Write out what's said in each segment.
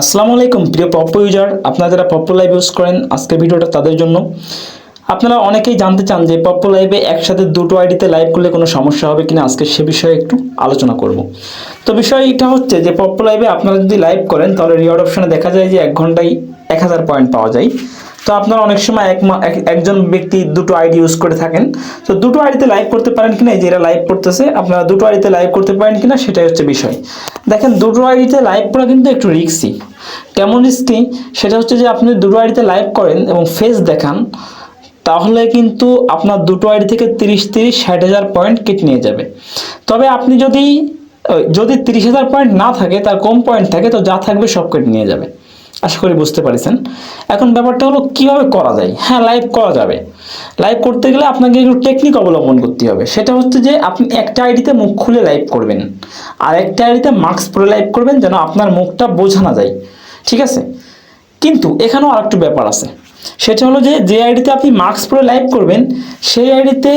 আসসালামু আলাইকুম, প্রিয় পপ্পো ইউজার আপনারা যারা পপ্পো লাইভ ইউজ করেন, আজকের ভিডিওটা তাদের জন্য। আপনারা অনেকেই জানতে চান যে পপ্পো লাইভে একসাথে দুটো আইডিতে লাইভ করলে কোনো সমস্যা হবে কিনা, আজকে সে বিষয়ে একটু আলোচনা করব। তো বিষয়টা হচ্ছে যে পপ্পো লাইভে আপনারা যদি লাইভ করেন, তাহলে রিওয়ার্ড অপশানে দেখা যায় যে এক ঘন্টায় এক হাজার পয়েন্ট পাওয়া যায়। তো আপনারা অনেক সময় এক একজন ব্যক্তি দুটো আইডি ইউজ করে থাকেন। তো দুটো আইডিতে লাইভ করতে পারেন কিনা, এই যে এরা লাইভ করতেছে, আপনারা দুটো আইডিতে লাইভ করতে পারেন কিনা, সেটাই হচ্ছে বিষয়। দেখেন, দুটো আইডিতে লাইভ করা কিন্তু একটু রিস্কি কেমন রিস্কি সেটা হচ্ছে যে আপনি দুটো আইডিতে লাইভ করেন এবং ফেস দেখান, তাহলে কিন্তু আপনার দুটো আইডি থেকে তিরিশ তিরিশ, ষাট হাজার পয়েন্ট কেটে নিয়ে যাবে। তবে আপনি যদি যদি তিরিশ হাজার পয়েন্ট না থাকে, তার কম পয়েন্ট থাকে, তো যা থাকবে সব কেটে নিয়ে যাবে। আশা করি বুঝতে পারছেন। এখন ব্যাপারটা হলো কীভাবে করা যায়? হ্যাঁ লাইভ করা যাবে। লাইভ করতে গেলে আপনাকে একটু টেকনিক অবলম্বন করতে হবে। সেটা হচ্ছে যে আপনি একটা আইডিতে মুখ খুলে লাইভ করবেন। আর একটা আইডিতে মাস্ক পরে লাইভ করবেন যেন আপনার মুখটা বোঝা না যায়। ঠিক আছে? কিন্তু এখানেও আরেকটু ব্যাপার আছে। সেটা হলো যে যে আইডিতে আপনি মাস্ক পরে লাইভ করবেন, সেই আইডিতে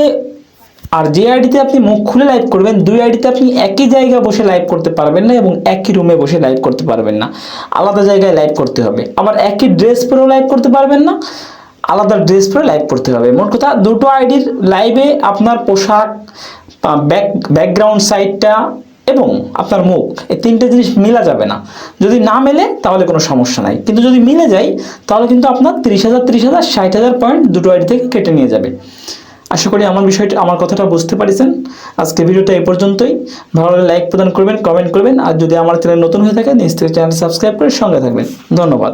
আর যে আইডিতে আপনি মুখ খুলে লাইভ করবেন, দুই আইডিতে আপনি একই জায়গায় বসে লাইভ করতে পারবেন না এবং একই রুমে বসে লাইভ করতে পারবেন না। আলাদা জায়গায় লাইভ করতে হবে। আবার একই ড্রেস পরেও লাইভ করতে পারবেন না, আলাদা ড্রেস পরে লাইভ করতে হবে। মোট কথা, দুটো আইডির লাইভে আপনার পোশাক ব্যাক ব্যাকগ্রাউন্ড সাইডটা এবং আপনার মুখ, এই তিনটে জিনিস মেলা যাবে না। যদি না মেলে, তাহলে কোনো সমস্যা নাই। কিন্তু যদি মিলে যায়, তাহলে কিন্তু আপনার তিরিশ হাজার তিরিশ হাজার, ষাট হাজার পয়েন্ট দুটো আইডি থেকে কেটে নিয়ে যাবে। আশা করি আমার বিষয়টা, আমার কথাটা বুঝতে পারিছেন। আজকে ভিডিওটা এই পর্যন্তই। ভালো লাগলে লাইক প্রদান করবেন কমেন্ট করবেন। আর যদি আমার চ্যানেল নতুন হয়ে থাকে, নিশ্চয়ই চ্যানেল সাবস্ক্রাইব করে সঙ্গে থাকবেন। ধন্যবাদ।